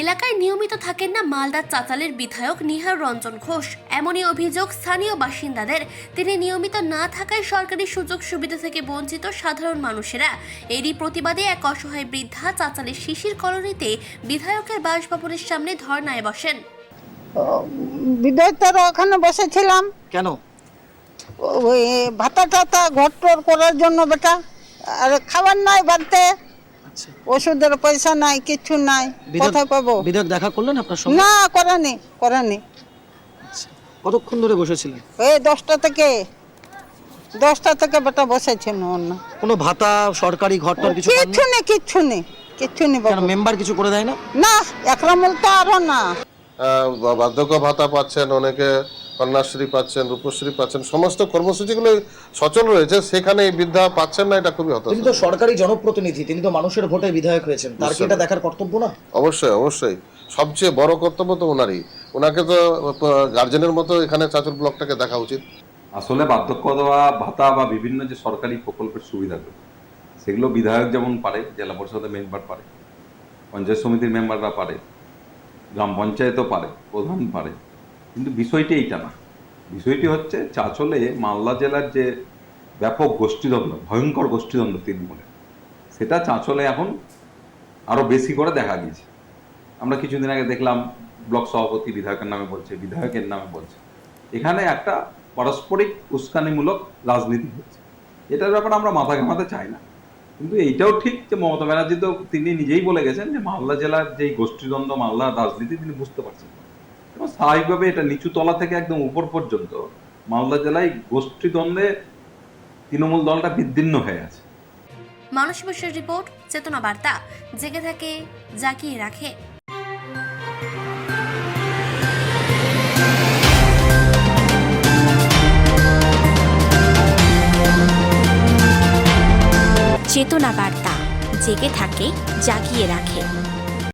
এলাকায় নিয়মিত থাকেন না মালদার চাতালের বিধায়ক নিহার রঞ্জন ঘোষ। এমনই অভিযোগ স্থানীয় বাসিন্দাদের। তিনি নিয়মিত না থাকায় সরকারি সুযোগ সুবিধা থেকে বঞ্চিত সাধারণ মানুষেরা। এরই প্রতিবাদে এক অসহায় বৃদ্ধা চাতালের শিশির কলোনিতে বিধায়কের বাসভবনের সামনে ধর্নায় বসেন। বিদ্যুতের ওখানে বসেছিলাম। কেন? ওই ভাতা টাতা ঘর টর করার জন্য বেটা। আর খাবার নাই বাড়তে। ওষুধের পয়সা নাই কিছু নাই কোথায় পাবো বিধায়ক দেখা করলেন আপনার সঙ্গে? না করেনি করেনি। আচ্ছা। কতক্ষণ ধরে বসেছিলেন? এই দশটা থেকে দশটা থেকে বেটা বসেছিল অন্য। কোনো ভাতা সরকারি ঘরটার কিছু পাননি? কিচ্ছু নেই? কিচ্ছু নেই কিচ্ছু নেই বাবু। মেম্বার কিছু করে দেয় না? না একরামুল তো আরও না। আহ, বার্ধক্য ভাতা পাচ্ছেন অনেকে। কন্যাশ্রী পাচ্ছেন রূপশ্রী পাচ্ছেন সমস্ত কর্মসূচিগুলো সচল রয়েছে সেখানে এই বৃদ্ধা পাচ্ছেন না এটা খুবই হতাশ। তিনি তো সরকারি জনপ্রতিনিধি তিনি তো মানুষের ভোটে বিধায়ক হয়েছেন তার কি এটা দেখার কর্তব্য না? অবশ্যই অবশ্যই। সবচেয়ে বড় কর্তব্য তো ওনারই। ওনাকে তো গার্জেনের মতো এখানে চাচুর ব্লকটাকে দেখা উচিত। আসলে বার্ধক্য দেওয়া ভাতা বা বিভিন্ন যে সরকারি প্রকল্পের সুবিধাগুলো সেগুলো বিধায়ক যেমন পারে জেলা পরিষদের মেম্বার পারে পঞ্চায়েত সমিতির মেম্বাররা পারে গ্রাম পঞ্চায়েতও পারে প্রধান পারে কিন্তু বিষয়টি এইটা না। বিষয়টি হচ্ছে চাচলে মালদা জেলার যে ব্যাপক গোষ্ঠীদ্বন্দ্ব, ভয়ঙ্কর গোষ্ঠীদ্বন্দ্ব তৃণমূলের সেটা চাঁচলে এখন আরও বেশি করে দেখা গিয়েছে আমরা কিছুদিন আগে দেখলাম ব্লক সভাপতি বিধায়কের নামে বলছে, বিধায়কের নামে বলছে। এখানে একটা পারস্পরিক উস্কানিমূলক রাজনীতি হচ্ছে। এটার ব্যাপারে আমরা মাথা ঘামাতে চাই না। কিন্তু এইটাও ঠিক যে মমতা ব্যানার্জি তো তিনি নিজেই বলে গেছেন যে মালদা জেলার যেই গোষ্ঠীদ্বন্দ্ব, মালদার রাজনীতি তিনি বুঝতে পারছেন। এবং স্বাভাবিকভাবে এটা নিচু তলা থেকে একদম উপর পর্যন্ত। মালদা জেলায় গোষ্ঠীদ্বন্দ্বে তৃণমূল দলটা বিদ্বিন্ন হয়ে আছে। মানুষ বসের রিপোর্ট, চেতনা বার্তা, জেগে থাকে, জাগিয়ে রাখে। চেতনা বার্তা, জেগে থাকে, জাগিয়ে রাখে।